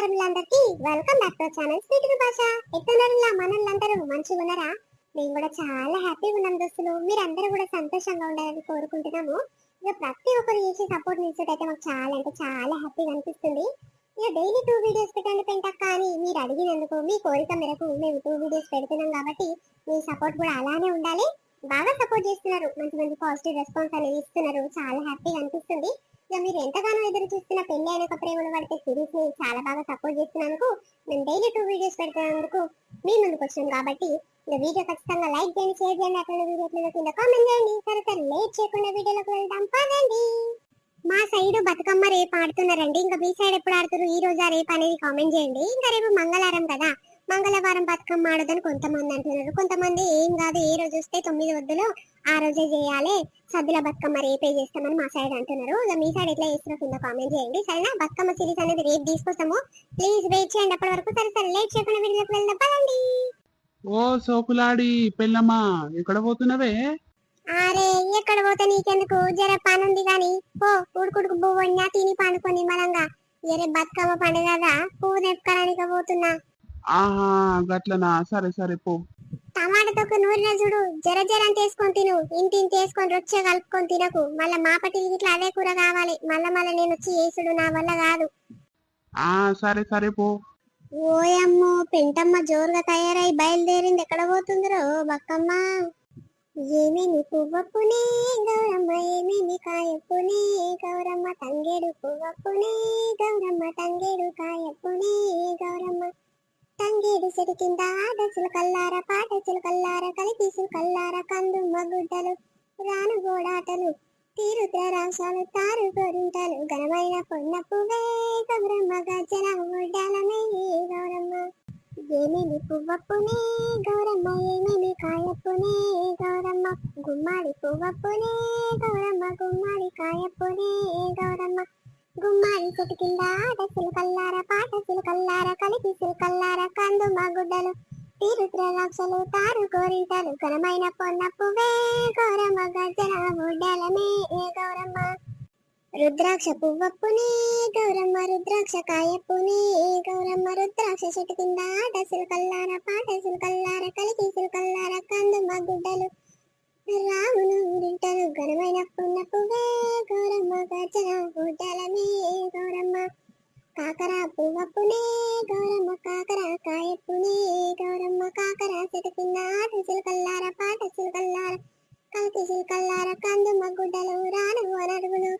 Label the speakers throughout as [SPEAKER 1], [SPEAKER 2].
[SPEAKER 1] నమస్కారం welcome back to channel sweet భాష ఎట్టున్నారు మనల్లందరూ మంచిగా ఉన్నారా మేము కూడా చాలా హ్యాపీగా ఉన్నాం దోస్తులు. మీరందరూ కూడా సంతోషంగా ఉండాలని కోరుకుంటున్నాము. ఇక ప్రతి ఒక్కరు చేసే సపోర్ట్ అయితే మాకు చాలా అంటే చాలా హ్యాపీగా అనిపిస్తుంది. ఇక డైలీ టూ వీడియోస్ పెట్టండి పెంటక్క అని మీరు అడిగినందుకు మీ కోరిక మేరకు మేము టూ వీడియోస్ పెడుతున్నాం కాబట్టి మీ సపోర్ట్ కూడా అలానే ఉండాలి. బాగా సపోర్ట్ చేస్తున్నారు. మంచి మంచి పాజిటివ్ రెస్పాన్స్ అనేది ఇస్తున్నారు. చాలా హ్యాపీగా అనిపిస్తుంది. ఇక మీరు ఎంతగానో ఎదురు చూస్తున్న పెళ్ళి అయిన ఒక ప్రేమను పడితే సిరీస్ని చాలా బాగా సపోర్ట్ చేస్తున్నందుకు మేము డైలీ టూ వీడియోస్ పెడుతున్నందుకు మీ ముందుకు వచ్చాం కాబట్టి ఇక వీడియో ఖచ్చితంగా లైక్ చేయండి షేర్ చేయండి అట్లా వీడియో కింద కామెంట్ చేయండి. సరే సరే లేట్ చేయకుండా వీడియోలోకి వెళ్దాం పదండి. మా సైడ్ బతుకమ్మ రేపు ఆడుతున్నారండి. ఇంకా మీ సైడ్ ఎప్పుడు ఆడుతారు ఈ రోజా రేపు అనేది కామెంట్ చేయండి. ఇంకా రేపు మంగళవారం కదా. మంగళవారం బతుకమ్మ ఆడదని కొంతమంది అంటున్నారు. కొంతమంది ఏం కాదు ఏ రోజు వస్తే తొమ్మిది వద్దులో ఆ రోజే చేయాలి. సద్దుల బతుకమ్మ రేపే చేస్తామని మా సైడ్ అంటున్నారు. ఇక మీ సైడ్ ఎట్లా చేస్తారో కింద కామెంట్ చేయండి. సరేనా? బతుకమ్మ సిరీస్ అనేది రేపు తీసుకొస్తాము. ప్లీజ్ వెయిట్ చేయండి అప్పటి వరకు. సరే సరే లేట్ చేయకుండా వీడియోకి వెళ్దాం. పదండి.
[SPEAKER 2] ఓ సోకులాడి పెళ్ళమ్మా ఎక్కడ పోతున్నవే?
[SPEAKER 1] అరే ఎక్కడ పోతే నీకెందుకు? జర పని ఉంది గాని. పో ఉడుకుడుకు పువ్వు తిని పండుకొని మలంగా ఎరే బతుకమ్మ పండుగ కదా పువ్వు తెప్పుకోడానికి పోతున్నా.
[SPEAKER 2] ఆహా గట్లనా? సరే సరే పో.
[SPEAKER 1] టమాటాతో నూనె చూడు. జర జర అని తీసుకొని తిను. ఇంటి ఇంటి వేసుకొని రొచ్చే కలుపుకొని తినకు. మళ్ళా మాపటి ఇట్లా అదే కూర కావాలి. మళ్ళా మళ్ళా నేను వచ్చి చేసుడు నా వల్ల కాదు.
[SPEAKER 2] ఆ సరే సరే పో.
[SPEAKER 1] ఓయమ్మో పెంటమ్మ జోరుగా తయారై బయలుదేరింది. ఎక్కడ పోతుందిరో బక్కమ్మ? ఏమేమి పువ్వప్పునే గౌరమ్మ ఏమేమి కాయప్పునే గౌరమ్మ తంగేడు పువ్వప్పునే గౌరమ్మ తంగేడు కాయప్పునే గౌరమ్మ. తంగేడు కింద ఆడసులు కల్లార పాటసులు కల్లార కలిపీసులు కల్లార కందు మగుడ్డలు రాను గోడాటలు తీరుద్రరాశాలు తారు గోరింటలు ఘనమైన పొన్న పువ్వే గౌరమ్మ గజల గుడ్డలమే గౌరమ్మ ఏమేమి పువ్వప్పునే గౌరమ్మ ఏమేమి కాయప్పునే గౌరమ్మ గుమ్మాడి పువ్వప్పునే గౌరమ్మ గుమ్మాడి కాయప్పునే గౌరమ్మ గుమ్మారి చెట్టు కింద ఆటసులు కల్లార పాటసులు కల్లార కలిపి కల్లార కందు గుడ్డలు తీరుద్ర రాక్షలు తారు గోరింటలు ఘనమైన పొన్న పువ్వే గౌరమ్మ గజల గుడ్డలమే గౌరమ్మ రుద్రాక్ష పువ్వప్పునే గౌరమ్మ రుద్రాక్ష కాయప్పునే గౌరమ్మ రుద్రాక్ష చెట్టు కింద ఆటసులు కల్లార పాటసులు కల్లార కలిపి కల్లార కందు మగుడ్డలు రాములు ఊరింటలు ఘనమైన పున్న పువ్వే గౌరమ్మ గజల గుడ్డలమే గౌరమ్మ. కాకర పువ్వప్పునే గౌరమ్మ కాకర కాయప్పునే గౌరమ్మ. కాకర చెట్టు కింద ఆటసులు కల్లార పాటసులు కల్లార కలిపీసులు కల్లార కందు మగుడ్డలు రాను తీరుత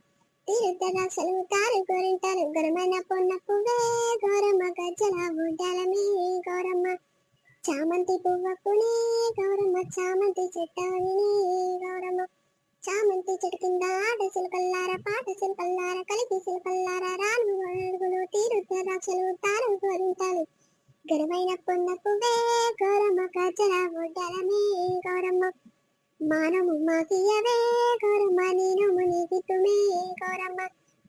[SPEAKER 1] తీర్థరాక్షలు తారు గోరింటారు ఘనమైన పొన్న పువ్వే గౌరమ్మ గజ్జల గుడ్డలమే గౌరమ్మ. చామంతి పువ్వప్పునే గౌరమ్మ చామంతి చెట్టవని గౌరమ్మ. చామంతి చెట్టు కింద ఆడసులు కల్లార పాటసులు కల్లార కలిపిసులు కల్లార రాను అడుగులు తీరుద్ద రాక్షలు తాను గోరింటారు గరువైన పొన్న పువ్వే గౌరమ్మ గజ్జల గుడ్డలమే గౌరమ్మ. మానము మాకియవే గౌరమ్మ నేను మునిగితుమే గౌరమ్మ.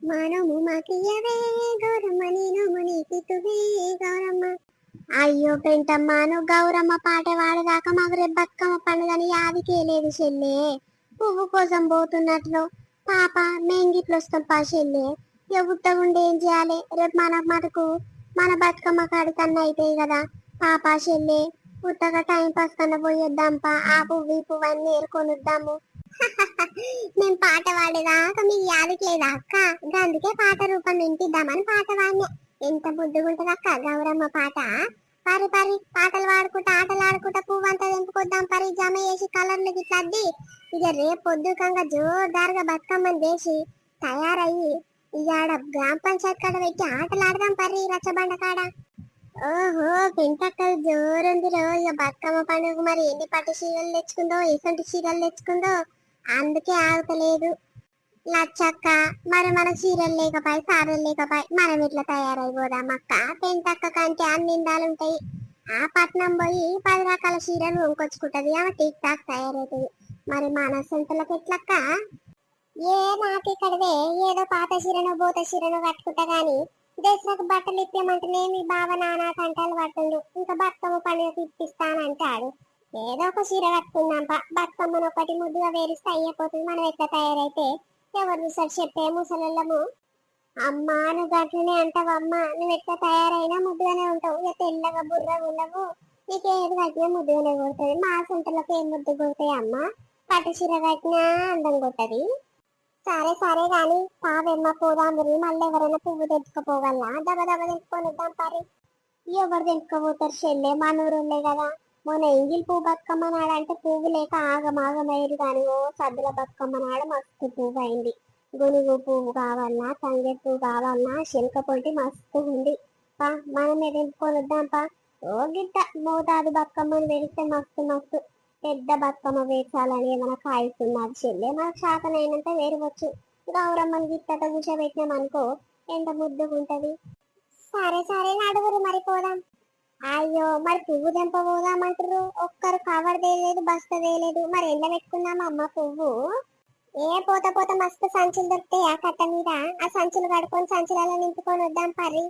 [SPEAKER 1] మానము మాకియవే గౌరమ్మ నేను మునిగితుమే గౌరమ్మ. అయ్యో పెంటమ్మాను గౌరమ్మ పాట వాడదాకా మాకు రేపు బతుకమ్మ పండుగని యాదికే లేదు చెల్లే. పువ్వు కోసం పోతున్నట్లు పాప మేంగిట్లు వస్తాం పా చెల్లే. ఇక ఉండి ఏం చేయాలి? రేపు మన మటుకు మన బతుకమ్మ కాడికన్నా అవుతాయి కదా పాప చెల్లే. ఉత్తగా టైం పాస్ కన్నా పోయొద్దాంపా ఆ పువ్వు ఈ పువ్వు అన్ని ఏరుకొనిద్దాము మేము పాట పాడేదాకా మీకు యాదకి లేదా అక్క అందుకే పాట రూపం వినిపిద్దామని పాట వాడినా. ఎంత బుద్ధిగుంటది అక్క గౌరమ్మ పాట. పరి పరి పాటలు పాడుకుంటా ఆటలు ఆడుకుంటా పువ్వు అంతా తెంపుకొద్దాం పరి జమ చేసి కలర్లు గిట్లా అద్ది. ఇక రేపు పొద్దుకంగా జోరుదారుగా బతుకమ్మని చేసి తయారయ్యి ఇక గ్రామ పంచాయత్ కాడ పెట్టి ఆటలు ఆడదాం పరి రచ్చబండ కాడ. ఓహో పెంటక్కలు జోరుంది రో ఇక బతుకమ్మ పండుగ మరి ఎన్ని పట్టు చీరలు తెచ్చుకుందో ఎసంటి చీరలు తెచ్చుకుందో అందుకే ఆగుతలేదు. లచ్చక్క మరి మన చీరలు లేకపోయి సారలు లేకపోయి మనం ఇట్లా తయారైపోదాం అక్క? పెంటక్క కంటే అన్ని ఉంటాయి. ఆ పట్నం పోయి పది రకాల చీరలు వంకొచ్చుకుంటది ఆమె టిక్ టాక్ తయారవుతుంది మరి మన సొంతలకు ఎట్లక్క? ఏ నాకు ఇక్కడదే. ఏదో పాత చీరను బోత చీరను కట్టుకుంటా గాని దసరాకు బట్టలు ఇప్పమంటేనే మీ బావ నానా కంటాలు పట్టుండు ఇంకా బతుకమ్మ పండుగకి ఇప్పిస్తానంటాడు. ఏదో ఒక చీర కట్టుకుందాం బతుకమ్మను ఒకటి ముద్దుగా వేరిస్తే అయిపోతుంది మనం ఎట్లా తయారైతే ఎవరు సార్ చెప్పే ముసలము అమ్మా నువ్వు గట్లనే అమ్మ నువ్వు ఎట్లా తయారైనా ముద్దుగానే ఉంటావు. ఇక తెల్లగా బుర్ర ఉండవు నీకేది కట్టినా ముద్దుగానే కొడుతుంది. మా సొంతలకు ఏం ముద్దు కొడతాయి అమ్మ? పట్టు చీర కట్టినా అందం కొట్టది. సరే సరే కానీ పావెమ్మ పోదామురి మళ్ళీ ఎవరైనా పువ్వు తెచ్చుకోపోగలనా దబ దబ తెచ్చుకొని వద్దాం పరి. ఎవరు తెచ్చుకోపోతారు? చెల్లె మన ఉండే కదా. మొన్న ఎంగిల్ పువ్వు బతుకమ్మ నాడు అంటే పువ్వు లేక ఆగమాగమయ్యారు కానీ ఓ సద్దుల బతుకమ్మ నాడు మస్తు పువ్వు అయింది గునుగు పువ్వు కావాలన్నా తంగె పువ్వు కావాలన్నా శిల్క పొంటి మస్తు ఉంది. పా మనమే తెంపుకొని వద్దాం పా. ఓ గిట్ట మోతాదు బతుకమ్మని పెరిగితే మస్తు మస్తు. పెద్ద బతుకమ్మ వేర్చాలని ఏమైనా కాయిస్తున్నది చెల్లె మనకు శాతనైనంత వేరవచ్చు. గౌరమ్మని గిట్టట కూర్చోబెట్టినాం అనుకో ఎంత ముద్దుగుంటది. సరే సరే నడుగురు మరి పోదాం. అయ్యో మరి పువ్వు తెంప పోదామంటారు ఒక్కరు కవర్ తేలేదు బస్త తేలేదు. మరి ఎండ పెట్టుకుందామా అమ్మ పువ్వు? ఏ పోత పోత మస్తు సంచులు దొరుకుతాయి ఆ కట్ట మీద? ఆ సంచులు కడుకొని సంచులలో నింపుకొని వద్దాం పరి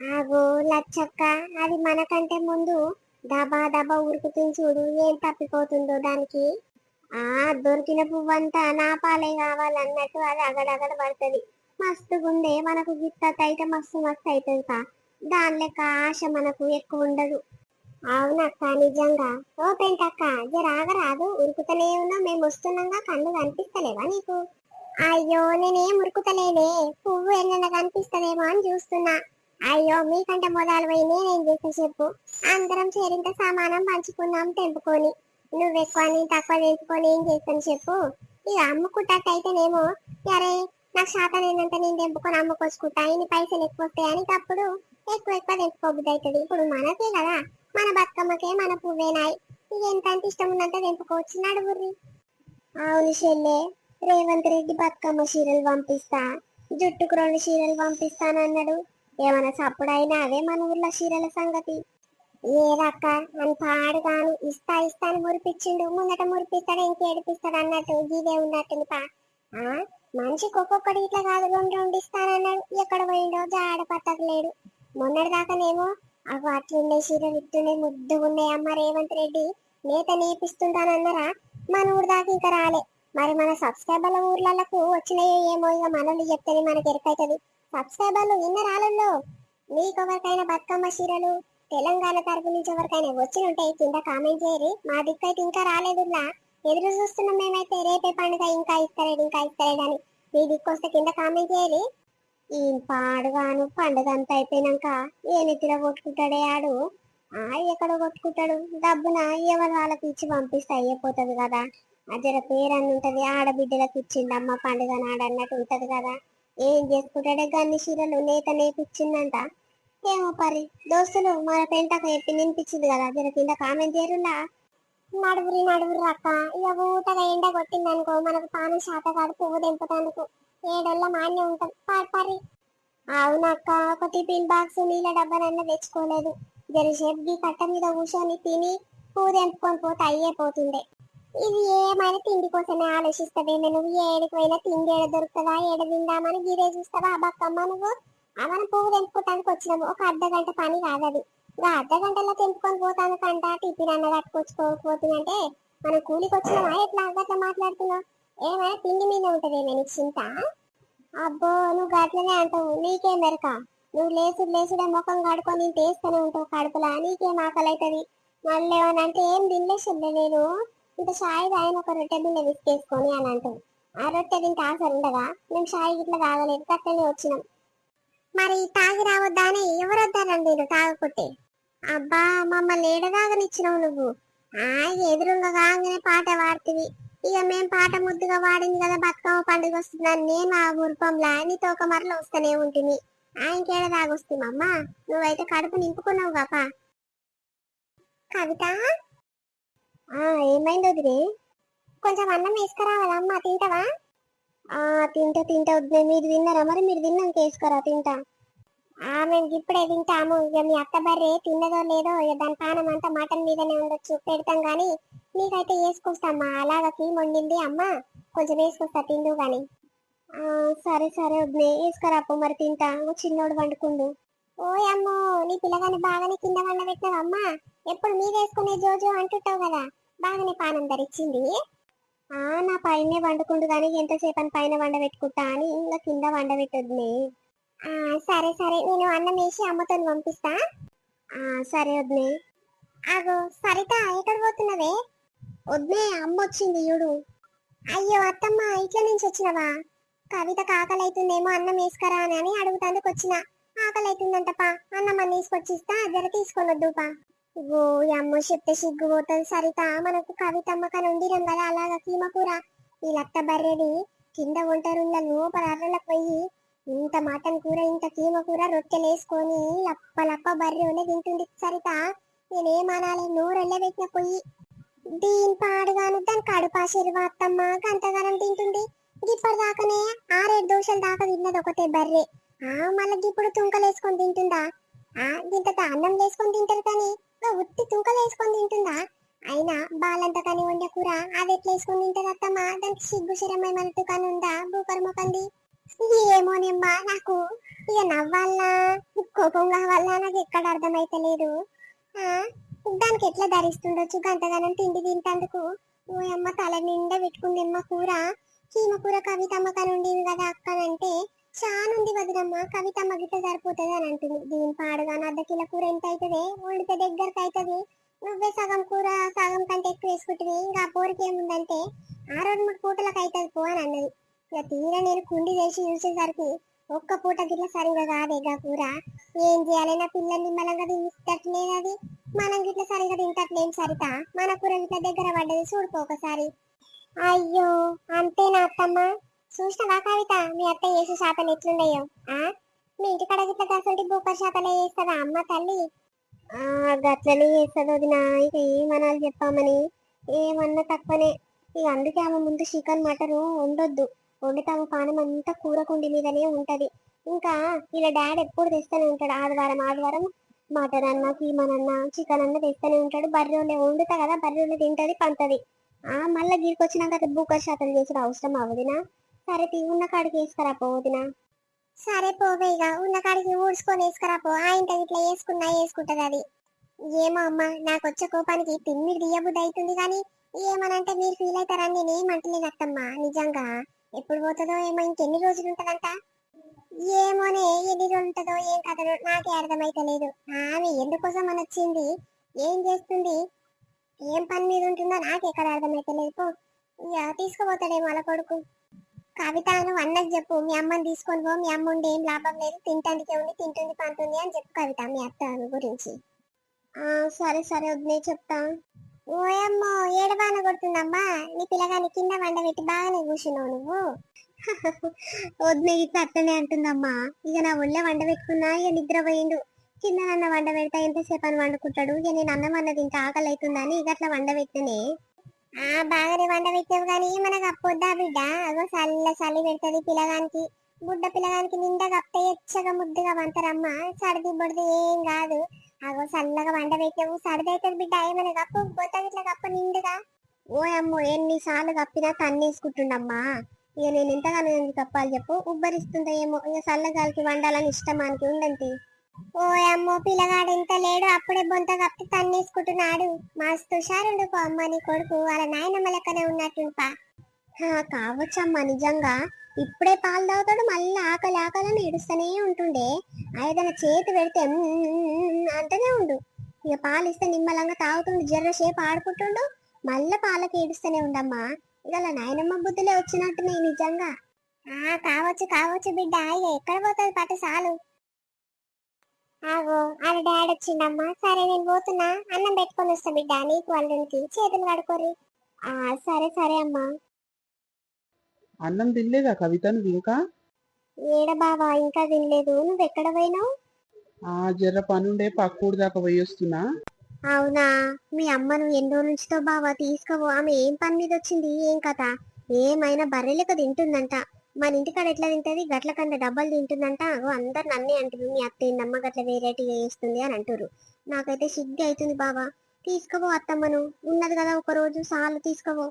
[SPEAKER 1] ఆగు లచ్చక్క. అది మనకంటే ముందు దబా దబా ఉరుకుతుంది చూడు. ఏం తప్పిపోతుందో దానికి? ఆ దొరికిన పువ్వు అంతా నా పాలే కావాలన్నట్టు అది అగడగడ పడుతుంది. మస్తుగుండే మనకు గిత్త అయితే మస్తు మస్తు అవుతుంది కా దాని లెక్క ఆశ మనకు ఎక్కువ ఉండదు. అవునక్క నిజంగా. ఓ పెంటక్క జరాగరాదు ఉరుకుతనే ఉన్నా మేము వస్తున్నాగా. కళ్ళు కనిపిస్తలేవా నీకు? అయ్యో నేనేం ఉరుకుతలేనే పువ్వు ఎన్న కనిపిస్తలేమో అని చూస్తున్నా. అయ్యో మీకంటే మొదలు పోయి నేనేం చేస్తా చెప్పు. అందరం చేరింత సామానం పంచుకుందాం తెంపుకొని. నువ్వు ఎక్కువ నేను తక్కువ తెంపుకొని ఏం చేస్తాను చెప్పు. ఇక అమ్ముకుంటట్టయితేనేమో అరే నాకు శాతం ఏంటంటే నేను తెంపుకొని అమ్ముకొచ్చుకుంటా. ఇన్ని పైసలు ఎక్కువ వస్తాయని తప్పుడు ఎక్కువ ఎక్కువ తెంపుకోబుద్ది అవుతుంది ఇప్పుడు మనకే కదా మన బతుకమ్మకే మన పువ్వేనాయి. ఇక ఎంత అంటే ఇష్టం ఉన్నంత తెంపుకోవచ్చు నడువుర్రి అవును చెల్లె రేవంత్ రెడ్డి బతుకమ్మ చీరలు పంపిస్తా. జుట్టుకు రెండు చీరలు పంపిస్తానన్నాడు. ఏమైనా సప్పుడైనా అవే మన ఊర్లో చీరల సంగతి. ఏదక్క అని పాడు కాను ఇస్తా ఇస్తా అని మురిపించిండు. ముందట మురిపిస్తాడు ఇంకేడిపిస్తాడు అన్నట్టు గీదే ఉన్నట్టుంది పా. ఆ మనిషికి ఒక్కొక్కటి ఇట్లా కాదు రెండు రెండు ఇస్తానన్నాడు. ఎక్కడ పోయిండో జాడ పట్టకలేడు మొన్నటి మొన్నటిదాకానేమో అవి అట్లుండే చీరలు ఇట్టుండే ముద్దుగున్నాయి అమ్మ రేవంత్ రెడ్డి. నేత నేపిస్తుంటానన్నారా? మన ఊరు దాకా ఇంకా రాలే. మరి మన సబ్స్క్రైబర్ల ఊర్లకు వచ్చినాయో ఏమో ఇక మనల్ని చెప్తే మనకి ఎరుకైతుంది. సబ్స్క్రైబర్లు విన్న రాళ్ళల్లో మీకు ఎవరికైనా బతుకమ్మ చీరలు తెలంగాణ తరపు నుంచి ఎవరికైనా వచ్చి ఉంటాయి కింద కామెంట్ చేయరు మా దిక్కైతే ఇంకా రాలేదులా ఎదురు చూస్తున్నాం మేమైతే. రేపే పండుగ ఇంకా ఇస్తారేడు ఇంకా ఇస్తారేడు అని. మీ దిక్కొస్తే కింద కామెంట్ చేయరి ఏం పాడుగాను పండుగ అంతా అయిపోయినాక ఏ నెత్తిలో కొట్టుకుంటాడే ఆడు? ఆ ఎక్కడ కొట్టుకుంటాడు? డబ్బున ఎవరి వాళ్ళకి ఇచ్చి పంపిస్తే అయిపోతుంది కదా. అజర జర పేరని ఉంటది ఆడబిడ్డలకు ఇచ్చిండమ్మ పండుగ నాడు అన్నట్టు ఉంటది కదా. ఏం చేసుకుంటాడే గన్ని చీరలు నేత నేపిచ్చిందంట ఏమో పరి దోస్తులు మన పెంటకు చెప్పి నినిపించింది కదా జర కింద కామెంట్ చేయరులా? నడువురి నడువురు అక్క ఇక ఊటగా ఎండ కొట్టిందనుకో మనకు పానం శాత కాదు పువ్వు తెంపటానికి ఏడోళ్ళ మాన్యం ఉంటాం పాడపారి అవునక్క ఒక టిఫిన్ బాక్స్ నీళ్ళ డబ్బానన్నా తెచ్చుకోలేదు. జరసేపు కట్ట మీద కూర్చొని తిని పువ్వు తెంపుకొని పోతే అయ్యేపోతుండే. ఇది ఏమైనా తిండి కోసమే ఆలోచిస్తావేమే నువ్వు? ఏడికి పోయినా తిండి ఏడ దొరుకుతుందా? ఏడ తిందామని గిరే చూస్తావా? బక్కమ్మ నువ్వు? అవన పువ్వు తెంపుకోటానికి వచ్చినాము. ఒక అర్ధ గంట పని కాదు అది ఇంకా అర్ధ గంటలో తెంపుకొని పోతాను కంట టిఫిన్ అన్న కట్టుకొచ్చుకోకపోతుందంటే మనం కూలికి వచ్చినావా ఎట్లా? అట్లా మాట్లాడుతున్నావు? ఏమైనా తిండి మీద ఉంటదేమే నీకు చింత? అబ్బో నువ్వు గట్లనే అంటావు. నీకేం మెరక. నువ్వు లేసుడు లేచుడే ముఖం కడుకొని తీస్తూనే ఉంటావు కడుపులా. నీకేం ఆకలి అవుతుంది మళ్ళీ ఏమని అంటే ఏం తినలేసుండే నేను. ఇంత షాయి తాగిన ఒక రొట్టె బిల్ల విసికేసుకొని అని అంటావు. ఆ రొట్టె తింటే ఆశ ఉండదా? మేము షాయి ఇట్లా తాగలేదు. కట్టనే వచ్చినాం. మరి తాగి రావద్దా అని ఎవరు నేను తాగకుంటే? అబ్బా మమ్మల్ని ఏడదాగనిచ్చినావు నువ్వు. ఆ ఎదురుగా కాగానే పాట పాడుతుంది ఇక మేం పాట ముద్దుగా వాడింది కదా బతుకమ్మ పండుగ వస్తుందని నేను ఆ గురుపంలా నీతో తోక మరలు వస్తూనే ఉంటుంది ఆయనకేడ ఇంకేడ నువ్వైతే కడుపు నింపుకున్నావు కాపా కవిత? ఆ ఏమైంది వదిలే కొంచెం అన్నం వేసుకురావాలమ్మా తింటావా? ఆ తింటా తింటా వద్దు మీరు తిన్నారా? మరి మీరు తిన్నాక వేసుకురా తింటా. మేము ఇప్పుడే తింటాము. ఇక మీ అత్త బర్రె తిన్నదో లేదో ఇక దాని పానం అంతా మటన్ మీదనే ఉండొచ్చు. పెడతాం కానీ నీకైతే వేసుకొస్తామ్మా అలాగ కీ వండింది అమ్మ. కొంచెం వేసుకొస్తా తిందు కానీ సరే సరే వద్దు వేసుకురాపు మరి తింటా. ఓ చిన్నోడు వండుకుండు. ఓయ్ అమ్మో నీ పిల్లగాని బాగానే కింద వండ అమ్మా? ఎప్పుడు మీద వేసుకునే జోజో అంటుంటావు కదా. బాగానే పానం ధరించింది. ఆ నా పైనే వండుకుంటు కానీ ఎంతసేపు అని పైన వండబెట్టుకుంటా అని ఇంకా కింద వండబెట్టొద్దునే సరే సరే. నేను అన్నం వేసి అమ్మతో పంపిస్తా. సరే వద్నే. అగో సరిత ఎక్కడ పోతున్నవే వద్నే అమ్మ వచ్చింది చూడు. అయ్యో అత్తమ్మ ఇట్ల నుంచి వచ్చినవా? కవిత ఆకలి అవుతుందేమో అన్నం వేసుకరా అని అడుగుతాందుకు వచ్చిన. ఆకలి అవుతుందంటపా అన్నం అన్న తీసుకొచ్చిస్తా జర తీసుకొని వద్దుపా ఓ ఈ అమ్మ చెప్తే సిగ్గు పోతుంది సరిత. మనకు కవిత అమ్మకని ఉండినాం కదా అలాగా కీమకూర. ఈ లత్త బర్రెది కింద వంట రూమ్ల లోపల అర్రలకు పోయి ఇంత మటన్ కూర ఇంత కీమ కూర రొట్టెలు వేసుకొని లప్ప లప్ప బర్రె తింటుంది సరిత. నేనేమనాలి? నోరు పెట్టిన పొయ్యి. దీని పాడుగాను దాని కడుపు ఆశీర్వాదమ్మ. గంతగానం తింటుంది. ఇప్పటిదాకానే ఆరేడు దోశల దాకా తిన్నది ఒకటే బర్రె. ఆ మళ్ళీ ఇప్పుడు తుంకలు వేసుకొని తింటుందా? ఆ దీంతో అన్నం వేసుకొని తింటారు కానీ ఉత్తి తుంకలు వేసుకొని తింటుందా? అయినా బాలంత కానీ వండే కూర అది ఎట్లా వేసుకొని తింటది అత్తమ్మ? దానికి సిగ్గు శరమై మనతో కానీ ఉందా? బూకర్ మొకంది ఏమోనేమ్మా నాకు ఇక నవ్వాలా కోపం కావాలా నాకు ఎక్కడ అర్థమైతలేదు. ఆ దానికి ఎట్లా ధరిస్తుండొచ్చు? గంతగానం తిండి తింటందుకు. ఓ అమ్మ తల నిండా పెట్టుకుందమ్మ కూర. చీమ కూర కవితమ్మ కానీ ఉండేది కదా అక్కనంటే చానుంది వదినమ్మ. కవితమ్మ గిట్ట సరిపోతుంది అని అంటుంది. దీని పాడుగాను అర్ధ కిలో కూర ఎంత అవుతుంది వండితే దగ్గరకు అవుతుంది నువ్వే సగం కూర సగం కంటే ఎక్కువ వేసుకుంటుంది ఇంకా ఆ పోరికి ఏముందంటే ఆ రెండు మూడు పూటలకు అవుతుంది పో అని అన్నది. ఇక తీరా నేను కుండి చేసి చూసేసరికి ఒక్క పూట గిట్ల సరిగా కాదేగా కూర. ఏం చేయాలి? నా పిల్లల్ని నిమ్మలంగా తింటట్లేదు అది. మనం గిట్ల సరిగా తింటట్లేం సరిత. మన కూర గిట్ల దగ్గర పడ్డది చూడుకో ఒకసారి. అయ్యో అంతేనా అత్తమ్మ. చూసినవా కవిత? మీ అత్త చేసే శాతలు ఎట్లున్నాయో? ఆ? మీ ఇంటికాడ గిట్ల కాసంటి బూకర్ శాతలే చేస్తుందా అమ్మ తల్లి? ఆ గట్లనే చేస్తుంది వదిన. ఇక ఏమనాలి చెప్పామని. ఏమన్నా తక్కువనే. ఇక అందుకే ఆమె ముందు చికెన్ మటను వండొద్దు. వండుతాము పానం అంతా కూర కుండి మీదనే ఉంటది. ఇంకా ఇలా డాడీ ఎప్పుడు తెస్తూనే ఉంటాడు. ఆదివారం ఆదివారం మటన్ అన్న కీమన్ అన్న చికెన్ అన్న తెస్తూనే ఉంటాడు. బర్రెలు వండుతా కదా బర్రెలు తింటది పంతది ఆ మళ్ళీ గీరికొచ్చినాక బూకర్ శాతం చేసుడు అవసరం అవదినా? సరే తీ ఉన్న కాడికి వేసుకురా పోవదినా సరే పోవే ఇక ఉన్న కాడికి ఊడ్చుకొని వేసుకురా పో. ఆ ఇంట ఇట్లా వేసుకున్నా వేసుకుంటది అది. ఏమో అమ్మ నాకు వచ్చే కోపానికి తిమ్మిడి దియ్యబుద్ధి అవుతుంది కానీ ఏమనంటే మీరు ఫీల్ అవుతారని నేనేం అంటలేదు నిజంగా. ఎప్పుడు పోతుందో ఏమో ఇంకెన్ని రోజులు ఉంటదంట? ఏమోనే ఎన్ని రోజులు ఉంటుందో ఏం కథనో నాకే అర్థమైతలేదు. ఆమె ఎందుకోసం అని వచ్చింది ఏం చేస్తుంది? ఏం పని మీద ఉంటుందో నాకు ఎక్కడ అర్థమైతలేదు. పో ఇక తీసుకుపోతాడేమో అలా కొడుకు. కవిత నువ్వు అన్నది చెప్పు మీ అమ్మని తీసుకొని పో మీ అమ్మ ఉండి ఏం లాభం లేదు తింటానికే ఉండి తింటుంది పంటుంది అని చెప్పు కవిత మీ అత్త గురించి. సరే సరే వద్దు చెప్తా. ఓయమ్మో ఏడబాన కొడుతుందమ్మా. నీ పిల్లగాని కింద వండబెట్టి బాగానే కూర్చున్నావు నువ్వు. వద్దు ఇట్లా అట్లనే అంటుందమ్మా. ఇక నా ఒళ్ళే వండ పెట్టుకున్నా ఇక నిద్రపోయిండు కింద నన్న వండబెడతా ఎంతసేపు అని వండుకుంటాడు. ఇక నేను అన్నం అన్నది ఇంకా ఆకలి అవుతుందని ఇక అట్లా వండ పెట్టనే ఆ బాగానే వండ పెట్టావు కానీ మనకు అప్పొద్దా బిడ్డ? అదో చల్ల చలి పెడుతుంది పిల్లగానికి. బుడ్డ పిల్లగానికి నిండా కప్తే ఎచ్చగా ముద్దుగా వంటరమ్మ సర్ది బొడిది ఏం కాదు. అగో చల్లగా వండబెట్టావు పెట్టావు అవుతుంది బిడ్డ ఏమైనా కప్పు? బొత్త ఇట్లా కప్ప నిండుగా? ఓ అమ్మో ఎన్నిసార్లు కప్పినా తన్నేసుకుంటుండమ్మా. ఇక నేను ఎంతగానో కప్పాలి చెప్పు? ఉబ్బరిస్తుందో ఏమో. ఇక చల్లగాలికి వండాలని ఇష్టమానికి ఉండంతి ఓ అమ్మో పిల్లగాడు ఎంత లేడు అప్పుడే బొంత కప్పి తన్నేసుకుంటున్నాడు. మస్తు హుషారుండు పో అమ్మ నీ కొడుకు. వాళ్ళ నాయనమ్మ లెక్కనే ఉన్నట్టుంపా కావచ్చమ్మా నిజంగా. ఇప్పుడే పాలు తాగుతాడు మళ్ళీ ఆకలి ఆకలని ఏడుస్తూనే ఉంటుండే. ఏదైనా చేతి పెడితే అంటేనే అంటూనే ఉండు. ఇక పాలు ఇస్తే నిమ్మలంగా తాగుతుండు జర్రసేపు ఆడుకుంటుండు మళ్ళీ పాలకి ఏడుస్తూనే ఉండమ్మా ఇక నాయనమ్మ బుద్ధులే వచ్చినట్టున్నాయి నిజంగా. ఆ కావచ్చు కావచ్చు బిడ్డ ఇక ఎక్కడ పోతుంది పట్టు చాలు ఆగో ఆడ డాడ్ వచ్చిండమ్మా. సరే నేను పోతున్నా. అన్నం పెట్టుకొని వస్తా బిడ్డ నీకు వాళ్ళకి చేతులు కడుకోరి ఆ సరే సరే అమ్మా.
[SPEAKER 2] అన్నం తినలేదా కవిత నువ్వు ఇంకా?
[SPEAKER 1] ఏడ బావా ఇంకా తినలేదు. నువ్వు ఎక్కడ పోయినావు?
[SPEAKER 2] ఆ జర్ర పనుండే పక్కూడి దాకా పోయి వస్తున్నా.
[SPEAKER 1] అవునా? మీ అమ్మ నువ్వు ఎన్ని నుంచితో బావా తీసుకోవు ఆమె ఏం పని మీద వచ్చింది? ఏం కథ? ఏమైనా బర్రెలక తింటుందంట. మన ఇంటికాడ ఎట్లా తింటది? గట్ల కన్నా డబ్బలు తింటుందంట. అగో అందరు నన్నే అంటారు మీ అత్త ఏందమ్మ గట్ల వెరైటీగా చేస్తుంది అని అంటారు నాకైతే సిగ్గు అవుతుంది బావా. తీసుకోవో అత్తమ్మను. ఉన్నది కదా ఒక రోజు సాలు తీసుకోవో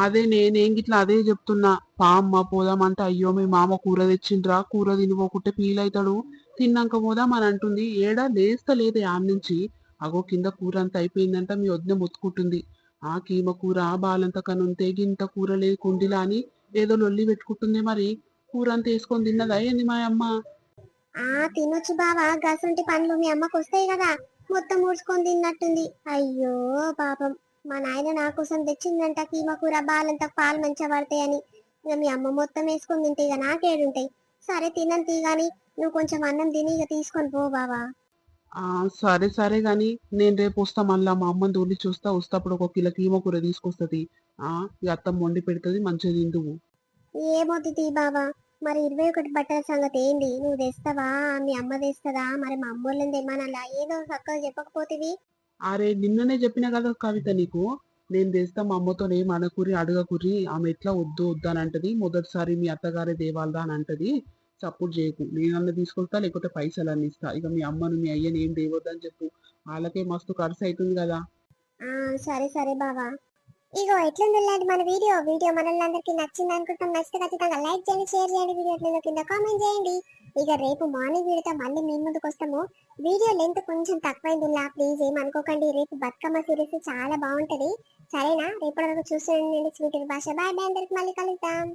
[SPEAKER 2] అదే నేనేం గిట్లా అదే చెప్తున్నా. పా అమ్మ పోదామంటే అయ్యో మీ మామ కూర తెచ్చిండ్రా కూర తినిపోకుంటే ఫీల్ అవుతాడు తిన్నాక పోదాం అని అంటుంది. ఏడా? లేస్తలేదు ఆమె నుంచి. అగో కింద కూర అంతా అయిపోయిందంట మీ వదిన మొత్తుకుంటుంది. ఆ కీమ కూర బాలంత కనుంతే గింత కూర లేదు కుండిలా అని ఏదో లొల్లి పెట్టుకుంటుంది మరి. కూర అంతా వేసుకొని తిన్నదా? ఏంది మా అమ్మ?
[SPEAKER 1] ఆ తినొచ్చు బావా. గసంటి పనులు మీ అమ్మకు వస్తాయి కదా. మొత్తం ఊడ్చుకొని తిన్నట్టుంది. అయ్యో పాపం. మా నాయన నా కోసం తెచ్చిందంట కీమ కూర బాలంత పాలు మంచిగా పడతాయని. ఇక మీ అమ్మ మొత్తం వేసుకొని తింటే ఇక నాకేడుంటాయి సరే తినని తీ గాని నువ్వు కొంచెం అన్నం తిని ఇక తీసుకొని పో బావా.
[SPEAKER 2] ఆ సరే సరే గాని నేను రేపు వస్తా మళ్ళా మా అమ్మని తోలి చూస్తా వస్తప్పుడు ఒక కిలో కీమ కూర తీసుకొస్తది ఆ ఈ అత్తమ్మ వండి పెడుతుంది మంచిగా తిందువు.
[SPEAKER 1] ఏమవుతుంది బావా. మరి ఇరవై ఒకటి బట్టల సంగతి ఏంది? నువ్వు తెస్తావా? మీ అమ్మ తెస్తదా? మరి మా అమ్మోళ్ళని తెమ్మనలా? ఏదో చక్కగా చెప్పకపోతేవి
[SPEAKER 2] అరే నిన్ననే చెప్పిన కదా కవిత నీకు? నేను తెస్తా మా అమ్మతో ఏం అనకురి అడగకురి ఆమె ఎట్లా వద్దు వద్దు అని అంటది. మొదటిసారి మీ అత్తగారే దేవాలదా అని అంటది. సపోర్ట్ చేయకు. నేనన్నా తీసుకొస్తా లేకపోతే పైసలు అన్ని ఇస్తా. ఇక మీ అమ్మను మీ అయ్యని ఏం దేవద్దని చెప్పు. వాళ్ళకే మస్తు ఖర్చు అవుతుంది కదా.
[SPEAKER 1] సరే సరే బావా. ఇగో ఎట్లుంది లాంటి మన వీడియో? వీడియో మనల్ని నచ్చింది అనుకుంటాం. నచ్చితే ఖచ్చితంగా లైక్ చేయండి షేర్ చేయండి వీడియో కింద కామెంట్ చేయండి. ఇక రేపు మార్నింగ్ వీడియోతో మళ్ళీ మీ ముందుకు వస్తాము. వీడియో లెంత్ కొంచెం తక్కువైంది ప్లీజ్ ఏమనుకోకండి రేపు బతుకమ్మ సిరీస్ చాలా బాగుంటది. సరేనా? రేపటి వరకు చూస్తుండండి స్వీట్ భాష. బాయ్ బాయ్ అందరికి మళ్ళీ కలుద్దాం.